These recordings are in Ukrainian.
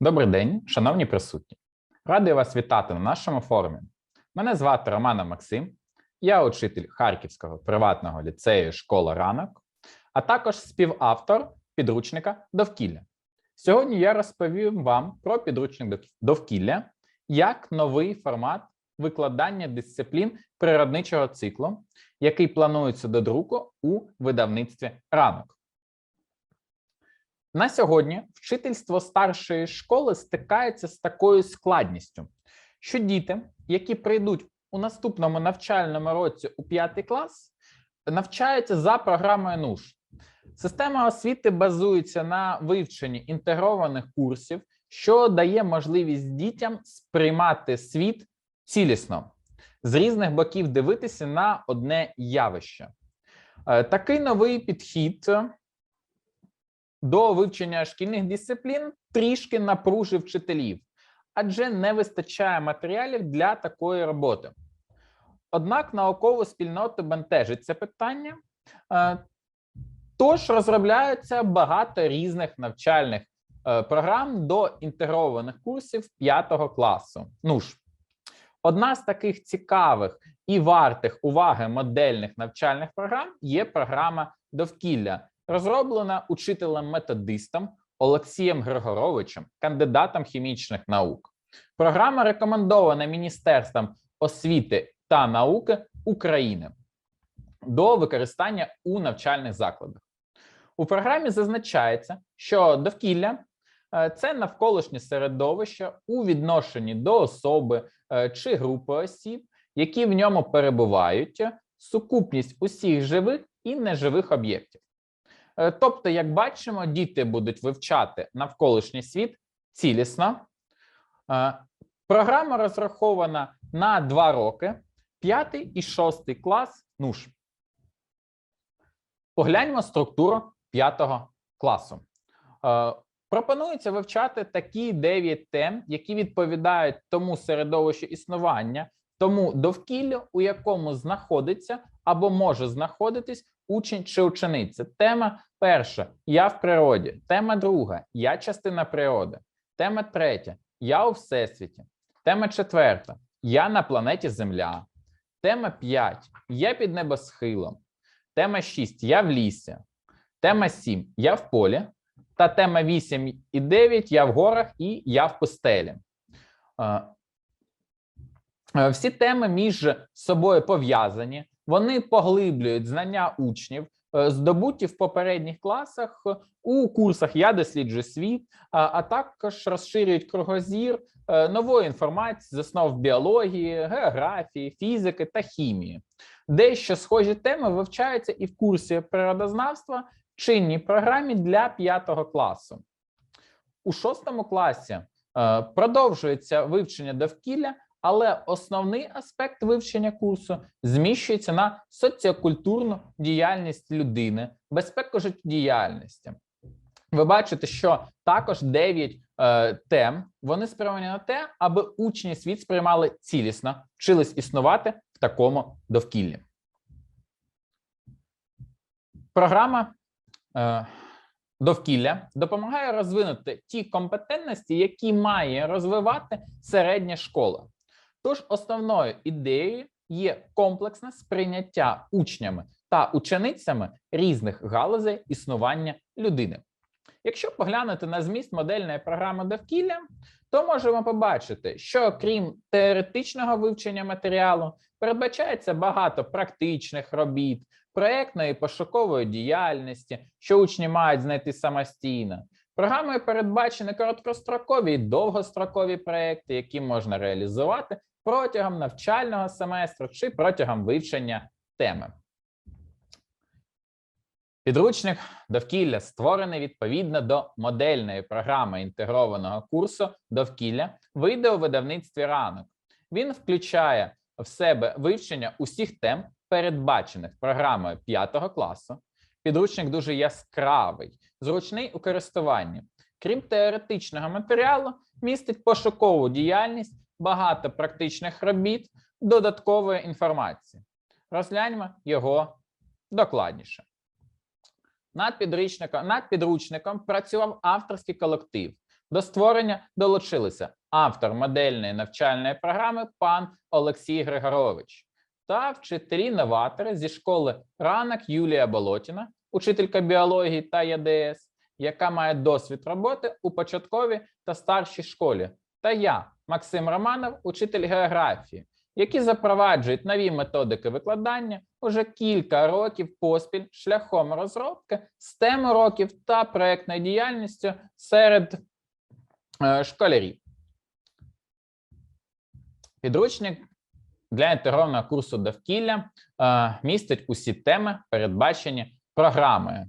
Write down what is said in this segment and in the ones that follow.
Добрий день, шановні присутні. Радий вас вітати на нашому форумі. Мене звати Романа Максим, я учитель Харківського приватного ліцею Школа ранок, а також співавтор підручника довкілля. Сьогодні я розповім вам про підручник довкілля як новий формат викладання дисциплін природничого циклу, який планується до друку у видавництві ранок. На сьогодні вчительство старшої школи стикається з такою складністю, що діти, які прийдуть у наступному навчальному році у 5 клас, навчаються за програмою НУШ. Система освіти базується на вивченні інтегрованих курсів, що дає можливість дітям сприймати світ цілісно, з різних боків дивитися на одне явище. Е, Такий новий підхід до вивчення шкільних дисциплін трішки напружив вчителів, адже не вистачає матеріалів для такої роботи. Однак наукову спільноту бентежить це питання, е, тож розробляються багато різних навчальних е, програм до інтегрованих курсів 5 класу. Ну ж, одна з таких цікавих і вартих уваги модельних навчальних програм є програма довкілля, розроблена учителем-методистом Олексієм Григоровичем, кандидатом хімічних наук. Програма рекомендована Міністерством освіти та науки України до використання у навчальних закладах. У програмі зазначається, що довкілля е, це навколишнє середовище у відношенні до особи е, чи групи осіб, які в ньому перебувають, сукупність усіх живих і неживих об'єктів. Е, Тобто, як бачимо, діти будуть вивчати навколишній світ цілісно. Е, Програма розрахована на два роки, п'ятий і шостий клас. Ну ж, погляньмо структуру п'ятого класу. Е, Пропонується вивчати такі дев'ять тем, які відповідають тому середовищу існування, тому довкіллю, у якому знаходиться або може знаходитись учень чи учениця. Тема перша я в природі. Тема друга я частина природи. Тема третя я у всесвіті. Тема четверта я на планеті Земля. Тема 5 я під небосхилом. Тема 6 я в лісі. Тема 7 я в полі. Та тема 8 і 9 я в горах і я в пустелі. Е, е, Всі теми між собою пов'язані, вони поглиблюють знання учнів, е, здобуті в попередніх класах е, у курсах Я досліджую світ, а, також розширюють кругозір е, нової інформації з основ біології, географії, фізики та хімії. Дещо схожі теми вивчаються і в курсі природознавства чинній програмі для 5 класу. У 6 класі продовжується вивчення довкілля, але основний аспект вивчення курсу зміщується на соціокультурну діяльність людини, безпеку життєдіяльності. Ви бачите, що також 9 е, тем вони спрямовані на те, аби учні світ сприймали цілісно, вчились існувати в такому довкіллі. Програма е, довкілля допомагає розвинути ті компетентності, які має розвивати середня школа. Тож основною ідеєю є комплексне сприйняття учнями та ученицями різних галузей існування людини. Якщо поглянути на зміст модельної програми довкілля, то можемо побачити, що крім теоретичного вивчення матеріалу, передбачається багато практичних робіт, проєктної пошукової діяльності, що учні мають знайти самостійно. Програмою передбачені короткострокові і довгострокові проекти, які можна реалізувати протягом навчального семестру чи протягом вивчення теми. Підручник довкілля створений відповідно до модельної програми інтегрованого курсу довкілля, вийде у видавництві ранок. Він включає в себе вивчення усіх тем, передбачених програмою 5 класу. Підручник дуже яскравий, зручний у користуванні. Крім теоретичного матеріалу, містить пошукову діяльність, багато практичних робіт, додаткової інформації. Розгляньмо його докладніше. Над підручником, над підручником працював авторський колектив. До створення долучилися автор модельної навчальної програми пан Олексій Григорович та вчителі-новатори зі школи ранок Юлія Болотіна, учителька біології та ЯДС, яка має досвід роботи у початковій та старшій школі, та я, Максим Романов, учитель географії, які запроваджують нові методики викладання уже кілька років поспіль шляхом розробки STEM уроків та проектною діяльністю серед е, школярів. Підручник для інтегрованого курсу довкілля е, містить усі теми, передбачені програмою,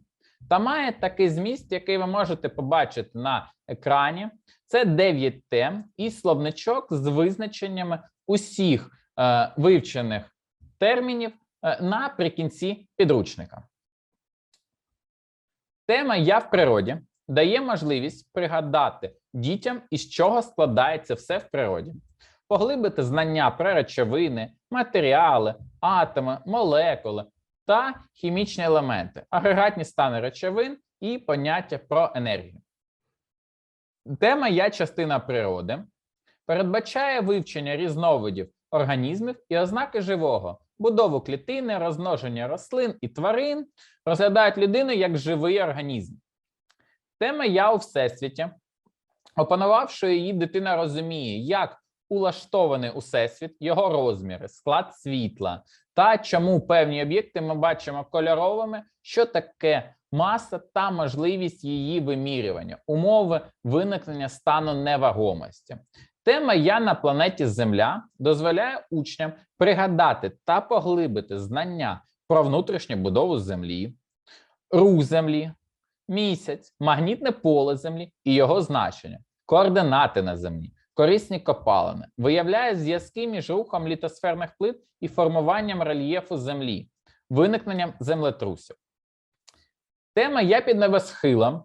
та має такий зміст, який ви можете побачити на екрані. Це 9 тем і словничок з визначеннями усіх е, вивчених термінів е, наприкінці підручника. Тема Я в природі дає можливість пригадати дітям, із чого складається все в природі, поглибити знання про речовини, матеріали, атоми, молекули та хімічні елементи, агрегатні стани речовин і поняття про енергію. Тема Я частина природи передбачає вивчення різновидів організмів і ознаки живого, будову клітини, розмноження рослин і тварин, розглядають людину як живий організм. Тема Я у всесвіті, опанувавши її, дитина розуміє, як улаштований усесвіт, його розміри, склад світла та чому певні об'єкти ми бачимо кольоровими, що таке маса та можливість її вимірювання, умови виникнення стану невагомості. Тема Я на планеті Земля дозволяє учням пригадати та поглибити знання про внутрішню будову Землі, рух Землі, місяць, магнітне поле Землі і його значення, координати на Землі, корисні копалини, виявляє зв'язки між рухом літосферних плит і формуванням рельєфу Землі, виникненням землетрусів. Тема Я під небосхилом.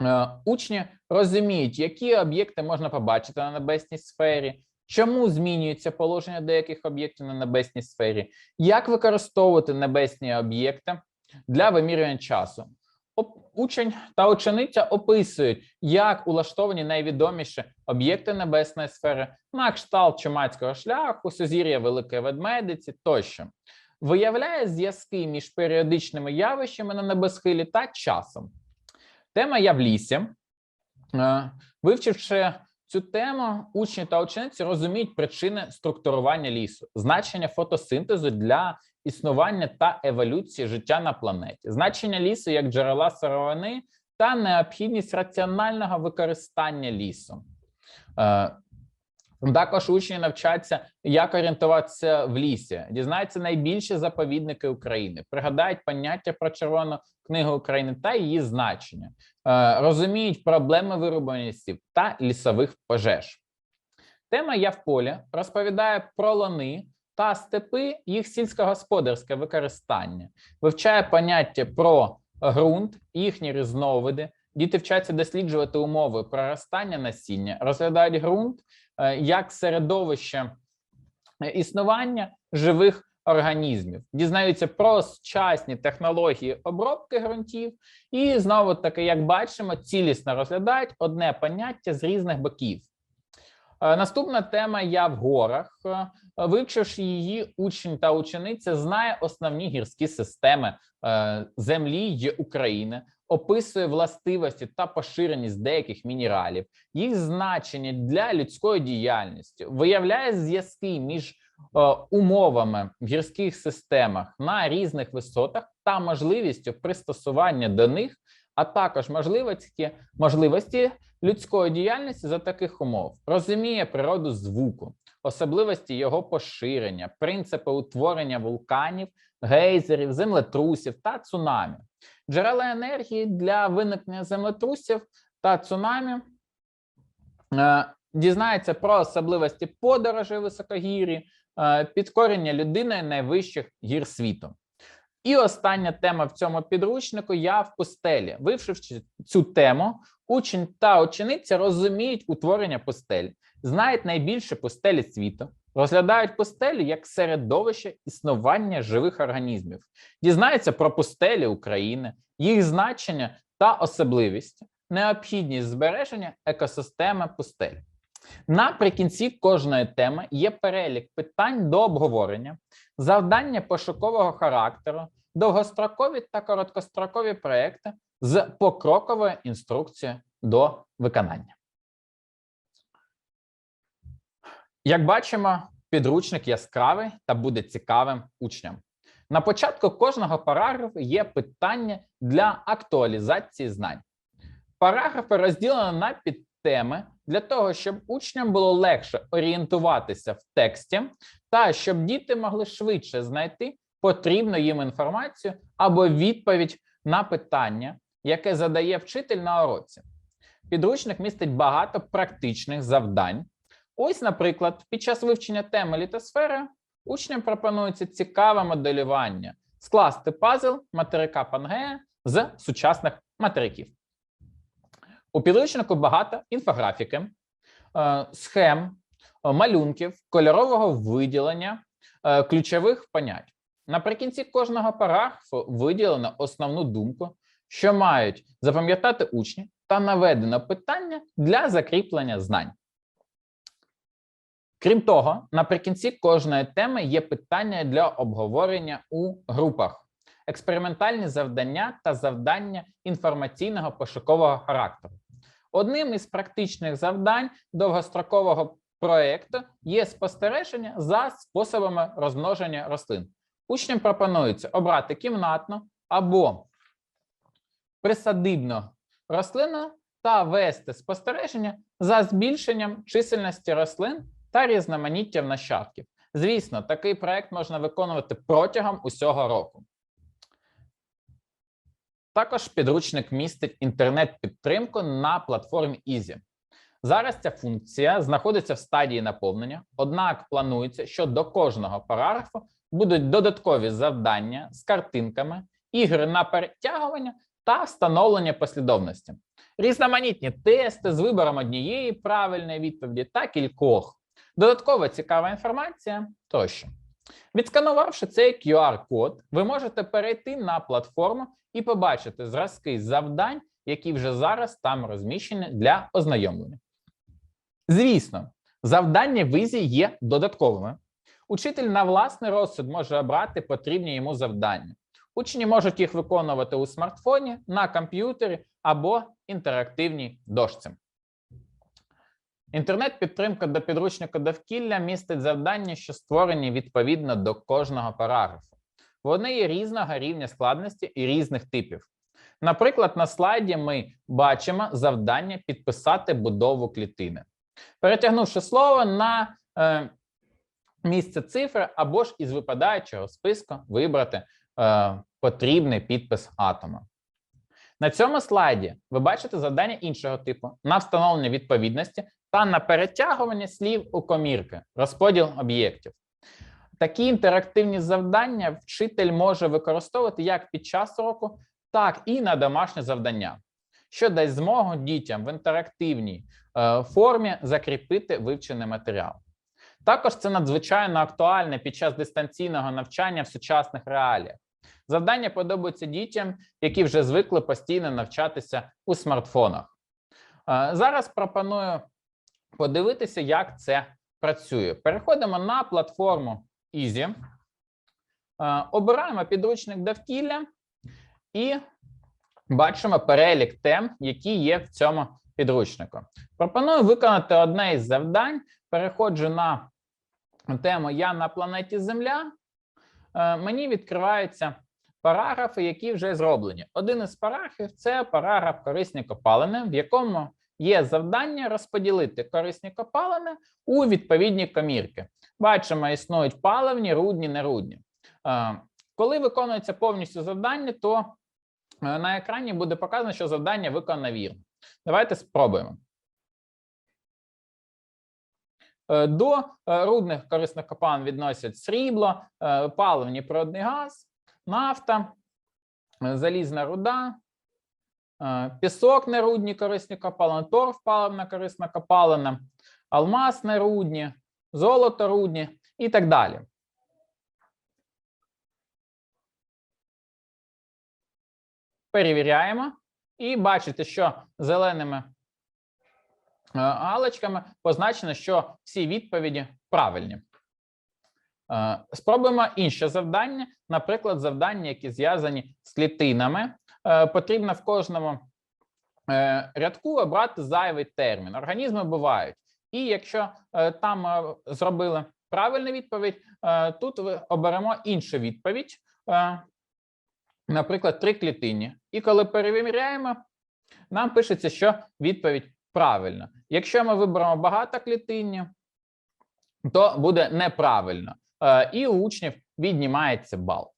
Е, Учні розуміють, які об'єкти можна побачити на небесній сфері, чому змінюється положення деяких об'єктів на небесній сфері, як використовувати небесні об'єкти для вимірювання часу. Учень та учениця описують, як улаштовані найвідоміші об'єкти небесної сфери на кшталт Чумацького шляху, сузір'я Великої Ведмедиці тощо. Виявляє зв'язки між періодичними явищами на небосхилі та часом. Тема Я в лісі. Е, Вивчивши цю тему, учні та учениці розуміють причини структурування лісу, значення фотосинтезу для існування та еволюції життя на планеті, значення лісу як джерела сировини та необхідність раціонального використання лісу. Е, Також учні навчаться, як орієнтуватися в лісі, дізнаються найбільші заповідники України, пригадають поняття про Червону книгу України та її значення, е, розуміють проблеми вирубування лісів та лісових пожеж. Тема Я в полі розповідає про лани та степи, їх сільськогосподарське використання, вивчає поняття про ґрунт, їхні різновиди. Діти вчаться досліджувати умови проростання насіння, розглядають ґрунт е, як середовище е, існування живих організмів, дізнаються про сучасні технології обробки ґрунтів, і знову таки, як бачимо, цілісно розглядають одне поняття з різних боків. Е, Наступна тема Я в горах. Е, Вивчивши її, учень та учениця знає основні гірські системи е, землі й України, описує властивості та поширеність деяких мінералів, їх значення для людської діяльності, виявляє зв'язки між умовами в гірських системах на різних висотах та можливістю пристосування до них, а також можливості, можливості людської діяльності за таких умов, розуміє природу звуку, особливості його поширення, принципи утворення вулканів, гейзерів, землетрусів та цунамі, джерела енергії для виникнення землетрусів та цунамі. Е, Дізнається про особливості подорожей високогір'ї, е, підкорення людиною найвищих гір світу. І остання тема в цьому підручнику я в пустелі. Вивчивши цю тему, учень та учениця розуміють утворення пустель, знають найбільше пустелі світу, розглядають пустелі як середовище існування живих організмів, дізнаються про пустелі України, їх значення та особливість, необхідність збереження екосистеми пустель. Наприкінці кожної теми є перелік питань до обговорення, завдання пошукового характеру, довгострокові та короткострокові проекти з покроковою інструкцією до виконання. Як бачимо, підручник яскравий та буде цікавим учням. На початку кожного параграфу є питання для актуалізації знань. Параграфи розділено на підтеми для того, щоб учням було легше орієнтуватися в тексті та щоб діти могли швидше знайти потрібну їм інформацію або відповідь на питання, яке задає вчитель на уроці. Підручник містить багато практичних завдань. Ось, наприклад, під час вивчення теми літосфери учням пропонується цікаве моделювання скласти пазл материка Пангея з сучасних материків. У підручнику багато інфографіки, е, схем, е, малюнків, кольорового виділення е, ключових понять. Наприкінці кожного параграфу виділено основну думку, що мають запам'ятати учні, та наведено питання для закріплення знань. Крім того, наприкінці кожної теми є питання для обговорення у групах, експериментальні завдання та завдання інформаційного пошукового характеру. Одним із практичних завдань довгострокового проєкту є спостереження за способами розмноження рослин. Учням пропонується обрати кімнатну або присадибну рослину та вести спостереження за збільшенням чисельності рослин та різноманіттям нащадків. Звісно, такий проект можна виконувати протягом усього року. Також підручник містить інтернет-підтримку на платформі Easy. Зараз ця функція знаходиться в стадії наповнення, однак планується, що до кожного параграфу будуть додаткові завдання з картинками, ігри на перетягування та встановлення послідовності, різноманітні тести з вибором однієї правильної відповіді та кількох, додаткова цікава інформація тощо. Відсканувавши цей QR-код, ви можете перейти на платформу і побачити зразки завдань, які вже зараз там розміщені для ознайомлення. Звісно, завдання визі є додатковими. Учитель на власний розсуд може обрати потрібні йому завдання. Учні можуть їх виконувати у смартфоні, на комп'ютері або інтерактивній дошці. Інтернет-підтримка до підручника довкілля містить завдання, що створені відповідно до кожного параграфу. Вони є різного рівня складності і різних типів. Наприклад, на слайді ми бачимо завдання підписати будову клітини, перетягнувши слово на е, місце цифри або ж із випадаючого списку вибрати е, потрібний підпис атома. На цьому слайді ви бачите завдання іншого типу на встановлення відповідності та на перетягування слів у комірки, розподіл об'єктів. Такі інтерактивні завдання вчитель може використовувати як під час уроку, так і на домашнє завдання, що дасть змогу дітям в інтерактивній е, формі закріпити вивчений матеріал. Також це надзвичайно актуальне під час дистанційного навчання в сучасних реаліях. Завдання подобаються дітям, які вже звикли постійно навчатися у смартфонах. Е, зараз пропоную подивитися, як це працює. Переходимо на платформу Easy, Е, обираємо підручник довкілля і бачимо перелік тем, які є в цьому підручнику. Пропоную виконати одне із завдань. Переходжу на тему Я на планеті Земля. Е, Мені відкриваються параграфи, які вже зроблені. Один із параграфів це параграф корисні копалини, в якому є завдання розподілити корисні копалини у відповідні комірки. Бачимо, існують паливні, рудні, нерудні. Е, Коли виконується повністю завдання, то е, на екрані буде показано, що завдання виконано вірно. Давайте спробуємо. Е, До рудних корисних копалин відносять срібло, паливні природний газ, нафта, е, залізна руда, е, пісок нерудні корисні копалини, торф паливна корисна копалина, алмаз нерудні, золото рудні і так далі. Перевіряємо І бачите, що зеленими е, галочками позначено, що всі відповіді правильні. Е, Спробуємо інше завдання, наприклад, завдання, які зв'язані з клітинами. Е, Потрібно в кожному е, рядку обрати зайвий термін. Організми бувають. І якщо там зробили правильну відповідь, тут оберемо іншу відповідь, наприклад, три клітині. І коли перевіряємо, нам пишеться, що відповідь правильна. Якщо ми виберемо багатоклітинні, то буде неправильно, і у учнів віднімається бал.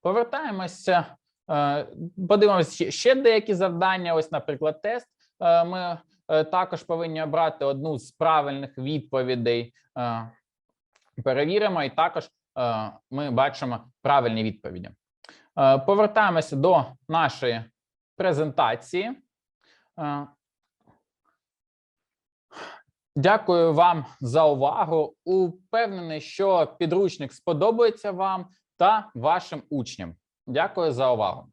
Повертаємося, е, подивимося ще- деякі завдання. Ось, наприклад, тест. Е, Ми е, також повинні обрати одну з правильних відповідей. Е, Перевіримо, і також е, ми бачимо правильні відповіді. Е, Повертаємося до нашої презентації. Дякую вам за увагу. Упевнений, що підручник сподобається вам та вашим учням. Дякую за увагу.